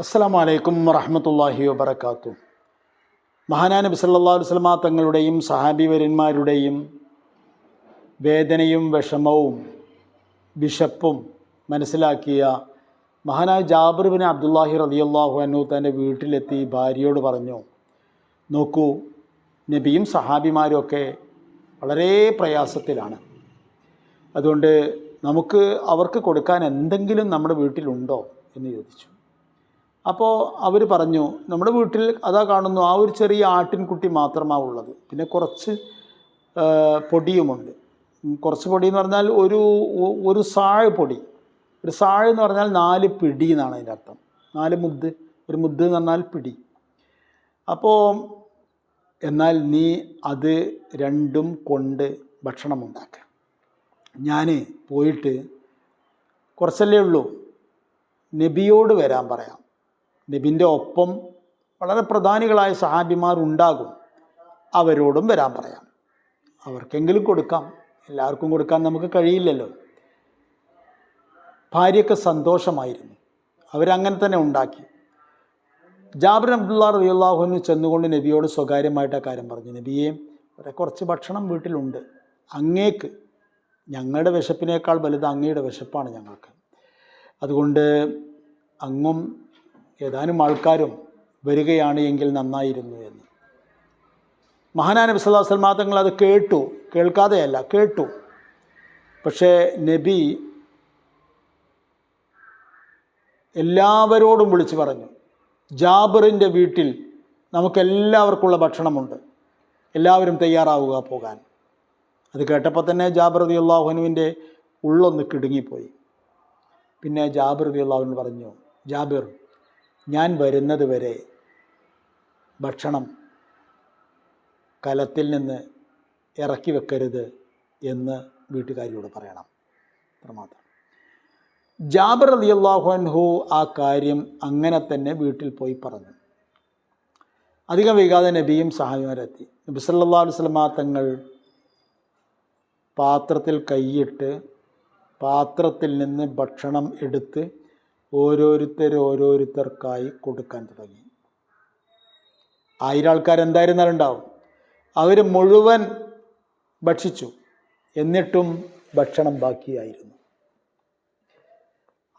അസ്സാം വലൈക്കും വറഹമത്തല്ലാഹി വബർക്കാത്തു മഹാനാ നബി സല്ലാ വസ്ലമ തങ്ങളുടെയും സഹാബിവര്യന്മാരുടെയും വേദനയും വിഷമവും വിശപ്പും മനസ്സിലാക്കിയ മഹാനായ ജാബിർ ബിൻ അബ്ദുല്ലാഹി റളിയല്ലാഹു അൻഹു തന്റെ വീട്ടിലെത്തി ഭാര്യയോട് പറഞ്ഞു നോക്കൂ നബിയും സഹാബിമാരും ഒക്കെ വളരെ പ്രയാസത്തിലാണ്. അതുകൊണ്ട് നമുക്ക് അവർക്ക് കൊടുക്കാൻ എന്തെങ്കിലും നമ്മുടെ വീട്ടിലുണ്ടോ? എന്ന് ചോദിച്ചു. അപ്പോൾ അവർ പറഞ്ഞു നമ്മുടെ വീട്ടിൽ അതാ കാണുന്നു ആ ഒരു ചെറിയ ആട്ടിൻകുട്ടി മാത്രമാണ് ഉള്ളത്. പിന്നെ കുറച്ച് പൊടിയുമുണ്ട്. കുറച്ച് പൊടി എന്ന് പറഞ്ഞാൽ ഒരു ഒരു സാഴ് പൊടി. ഒരു സാഴ് എന്ന് പറഞ്ഞാൽ നാല് പിടി എന്നാണ് അതിന്റെ അർത്ഥം. നാല് മുദ്ദ് ഒരു മുദ്ദ് എന്ന് പറഞ്ഞാൽ പിടി. അപ്പോൾ എന്നാൽ നീ അത് രണ്ടും കൊണ്ട് ഭക്ഷണം ഉണ്ടാക്കുക ഞാൻ പോയിട്ട് കുറച്ചല്ലേ ഉള്ളൂ. നബിയോട് വരാൻ പറയാം. നബിന്റെ ഒപ്പം വളരെ പ്രധാനികളായ സഹാബിമാർ ഉണ്ടാകും അവരോടും വരാൻ പറയാം. അവർക്കെങ്കിലും കൊടുക്കാം. എല്ലാവർക്കും കൊടുക്കാൻ നമുക്ക് കഴിയില്ലല്ലോ. ഭാര്യയ്ക്ക് സന്തോഷമായിരുന്നു. അവരങ്ങനെ തന്നെ ഉണ്ടാക്കി. ജാബിർ അബ്ദുള്ള റളിയല്ലാഹുവിന് ചെന്നുകൊണ്ട് നബിയോട് സ്വകാര്യമായിട്ട് ആ കാര്യം പറഞ്ഞു. നബിയെ വളരെ കുറച്ച് ഭക്ഷണം വീട്ടിലുണ്ട്. അങ്ങേക്ക് ഞങ്ങളുടെ വിശപ്പിനേക്കാൾ വലുത് അങ്ങയുടെ വിശപ്പാണ് ഞങ്ങൾക്ക്. അതുകൊണ്ട് അങ്ങും ഏതാനും ആൾക്കാരും വരികയാണ് എങ്കിൽ നന്നായിരുന്നു എന്ന്. മഹാനാ നബി സല്ലല്ലാഹു അലൈഹി വസല്ലം തങ്ങൾ അത് കേട്ടു. കേൾക്കാതെയല്ല കേട്ടു. പക്ഷേ നബി എല്ലാവരോടും വിളിച്ചു പറഞ്ഞു ജാബറിന്റെ വീട്ടിൽ നമുക്കെല്ലാവർക്കുള്ള ഭക്ഷണമുണ്ട്. എല്ലാവരും തയ്യാറാവുക പോകാൻ. അത് കേട്ടപ്പോൾ തന്നെ ജാബിർ റതി അള്ളാഹുനുവിന്റെ ഉള്ളൊന്ന് കിടുങ്ങിപ്പോയി. പിന്നെ ജാബിർ റതി അള്ളാഹുവിൻ പറഞ്ഞു ജാബിർ ഞാൻ വരുന്നത് വരെ ഭക്ഷണം കലത്തിൽ നിന്ന് ഇറക്കി വെക്കരുത് എന്ന് വീട്ടുകാരിയോട് പറയണം. അത്രമാത്രം ജാബർ അലി അള്ളാഹുഹു ആ കാര്യം അങ്ങനെ തന്നെ വീട്ടിൽ പോയി പറഞ്ഞു. അധികം വൈകാതെ നബിയും സഹാബിമാരെത്തി. നബി സല്ലല്ലാഹു അലൈഹി വസല്ലമ തങ്ങൾ പാത്രത്തിൽ കൈയിട്ട് പാത്രത്തിൽ നിന്ന് ഭക്ഷണം എടുത്ത് ഓരോരുത്തർ ഓരോരുത്തർക്കായി കൊടുക്കാൻ തുടങ്ങി. ആയിരം ആൾക്കാർ എന്തായിരുന്നാലുണ്ടാവും അവർ മുഴുവൻ ഭക്ഷിച്ചു. എന്നിട്ടും ഭക്ഷണം ബാക്കിയായിരുന്നു.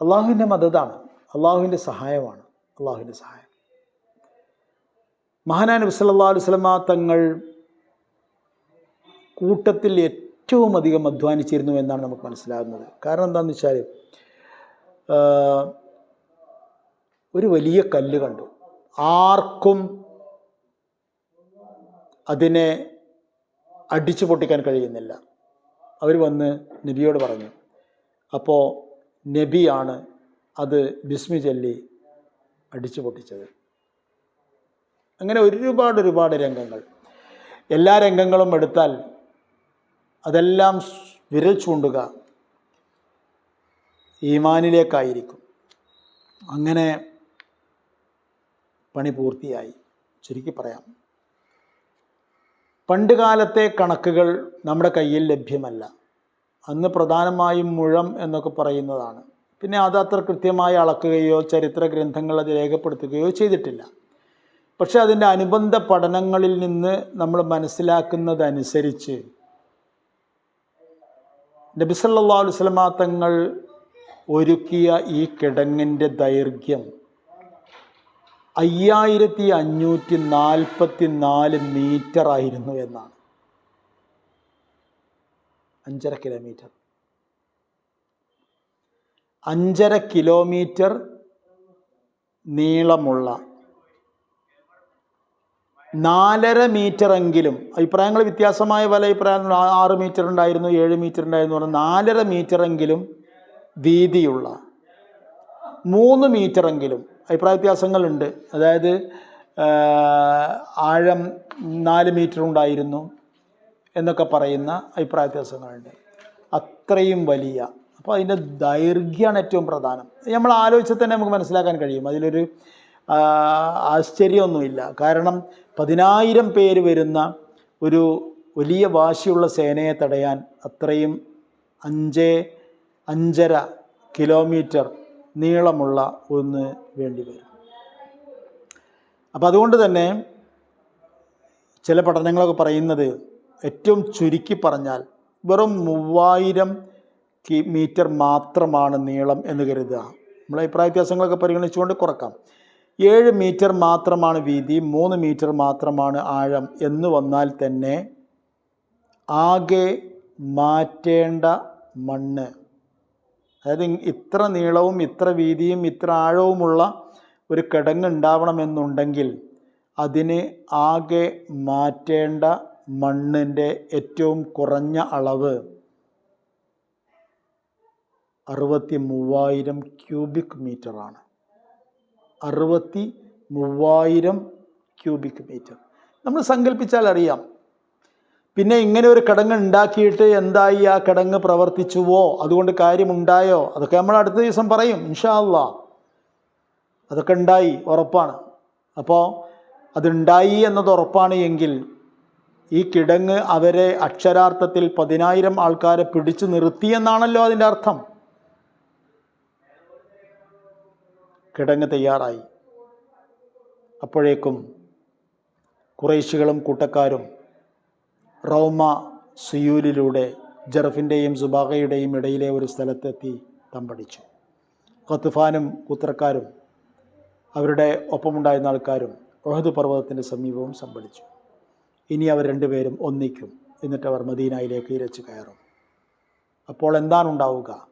അള്ളാഹുവിന്റെ മതതാണ് അള്ളാഹുവിന്റെ സഹായമാണ് അള്ളാഹുവിന്റെ സഹായം. മഹാനാ നബി സല്ലല്ലാഹു അലൈഹി വസല്ലമ തങ്ങൾ കൂട്ടത്തിൽ ഏറ്റവും അധികം അധ്വാനിച്ചിരുന്നു എന്നാണ് നമുക്ക് മനസ്സിലാകുന്നത്. കാരണം എന്താണെന്ന് വെച്ചാൽ ഒരു വലിയ കല്ല് കണ്ടു. ആർക്കും അതിനെ അടിച്ചു പൊട്ടിക്കാൻ കഴിയുന്നില്ല. അവർ വന്ന് നബിയോട് പറഞ്ഞു അപ്പോൾ നബിയാണ് അത് ബിസ്മി ചൊല്ലി അടിച്ചു പൊട്ടിച്ചത്. അങ്ങനെ ഒരുപാട് ഒരുപാട് രംഗങ്ങൾ. എല്ലാ രംഗങ്ങളും എടുത്താൽ അതെല്ലാം വിരൽ ചൂണ്ടുക ഈമാനിലേക്കായിരിക്കും. അങ്ങനെ പണി പൂർത്തിയായി. ചുരുക്കി പറയാം. പണ്ടുകാലത്തെ കണക്കുകൾ നമ്മുടെ കയ്യിൽ ലഭ്യമല്ല. അന്ന് പ്രധാനമായും മുഴം എന്നൊക്കെ പറയുന്നതാണ്. പിന്നെ അത് അത്ര കൃത്യമായി അളക്കുകയോ ചരിത്ര ഗ്രന്ഥങ്ങൾ അത് രേഖപ്പെടുത്തുകയോ ചെയ്തിട്ടില്ല. പക്ഷെ അതിന്റെ അനുബന്ധ പഠനങ്ങളിൽ നിന്ന് നമ്മൾ മനസ്സിലാക്കുന്നതനുസരിച്ച് നബിസല്ലാ അലൈഹി തങ്ങൾ ഒരുക്കിയ ഈ കിടങ്ങിന്റെ ദൈർഘ്യം അയ്യായിരത്തി അഞ്ഞൂറ്റി നാൽപ്പത്തി നാല് മീറ്റർ ആയിരുന്നു എന്നാണ്. അഞ്ചര കിലോമീറ്റർ അഞ്ചര കിലോമീറ്റർ നീളമുള്ള നാലര മീറ്റർ എങ്കിലും അഭിപ്രായങ്ങൾ വ്യത്യാസമായ പല അഭിപ്രായങ്ങൾ ആറ് മീറ്റർ ഉണ്ടായിരുന്നു ഏഴ് മീറ്റർ ഉണ്ടായിരുന്നു പറഞ്ഞാൽ നാലര മീറ്റർ എങ്കിലും വീതിയുള്ള മൂന്ന് മീറ്റർ എങ്കിലും അഭിപ്രായ വ്യത്യാസങ്ങളുണ്ട്. അതായത് ആഴം നാല് മീറ്റർ ഉണ്ടായിരുന്നു എന്നൊക്കെ പറയുന്ന അഭിപ്രായ വ്യത്യാസങ്ങളുണ്ട്. അത്രയും വലിയ. അപ്പോൾ അതിന്റെ ദൈർഘ്യമാണ് ഏറ്റവും പ്രധാനം. നമ്മൾ ആലോചിച്ചാൽ തന്നെ നമുക്ക് മനസ്സിലാക്കാൻ കഴിയും. അതിലൊരു ആശ്ചര്യമൊന്നുമില്ല. കാരണം പതിനായിരം പേര് വരുന്ന ഒരു വലിയ വാശിയുള്ള സേനയെ തടയാൻ അത്രയും അഞ്ച് അഞ്ചര കിലോമീറ്റർ നീളമുള്ള ഒന്ന് വേണ്ടി വരും. അപ്പം അതുകൊണ്ട് തന്നെ ചില പഠനങ്ങളൊക്കെ പറയുന്നത് ഏറ്റവും ചുരുക്കി പറഞ്ഞാൽ വെറും മൂവായിരം മീറ്റർ മാത്രമാണ് നീളം എന്ന് കരുതുക. നമ്മളെ അഭിപ്രായ വ്യത്യാസങ്ങളൊക്കെ പരിഗണിച്ചുകൊണ്ട് കുറക്കാം. ഏഴ് മീറ്റർ മാത്രമാണ് വീതി മൂന്ന് മീറ്റർ മാത്രമാണ് ആഴം എന്ന് വന്നാൽ തന്നെ ആകെ മാറ്റേണ്ട മണ്ണ് അതായത് ഇത്ര നീളവും ഇത്ര വീതിയും ഇത്ര ആഴവുമുള്ള ഒരു കിടങ്ങ് ഉണ്ടാവണമെന്നുണ്ടെങ്കിൽ അതിന് ആകെ മാറ്റേണ്ട മണ്ണിന്റെ ഏറ്റവും കുറഞ്ഞ അളവ് അറുപത്തി മൂവായിരം ക്യൂബിക് മീറ്ററാണ് അറുപത്തി മൂവായിരം ക്യൂബിക് മീറ്റർ. നമ്മൾ സങ്കല്പിച്ചാൽ അറിയാം പിന്നെ ഇങ്ങനെ ഒരു കിടങ്ങ് ഉണ്ടാക്കിയിട്ട് എന്തായി ആ കിടങ്ങ് പ്രവർത്തിച്ചുവോ? അതുകൊണ്ട് കാര്യമുണ്ടായോ? അതൊക്കെ നമ്മൾ അടുത്ത ദിവസം പറയും ഇൻഷാ അള്ളാ അതൊക്കെ ഉണ്ടായി ഉറപ്പാണ്. അപ്പോൾ അതുണ്ടായി എന്നത് ഉറപ്പാണ് എങ്കിൽ ഈ കിടങ്ങ് അവരെ അക്ഷരാർത്ഥത്തിൽ പതിനായിരം ആൾക്കാരെ പിടിച്ചു നിർത്തി നിർത്തിയെന്നാണല്ലോ അതിന്റെ അർത്ഥം. കിടങ്ങ് തയ്യാറായി. അപ്പോഴേക്കും കുറേശികളും കൂട്ടക്കാരും റൗമ സുയൂലിലൂടെ ജർഫിന്റെയും സുബാഖയുടെയും ഇടയിലെ ഒരു സ്ഥലത്തെത്തി തമ്പടിച്ചു. ഖത്തുഫാനും കുത്രക്കാരും അവരുടെ ഒപ്പമുണ്ടായിരുന്ന ആൾക്കാരും ഒഹദ് പർവതത്തിന്റെ സമീപവും സംഭടിച്ചു ഇനി അവർ രണ്ടുപേരും ഒന്നിക്കും എന്നിട്ട് അവർ മദീനയിലേക്ക് ഇരച്ച് കയറും. അപ്പോൾ എന്താണ് ഉണ്ടാവുക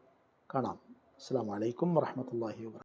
കാണാം. അസ്സാം വലൈക്കും വാഹമത്തല്ലാഹി വാ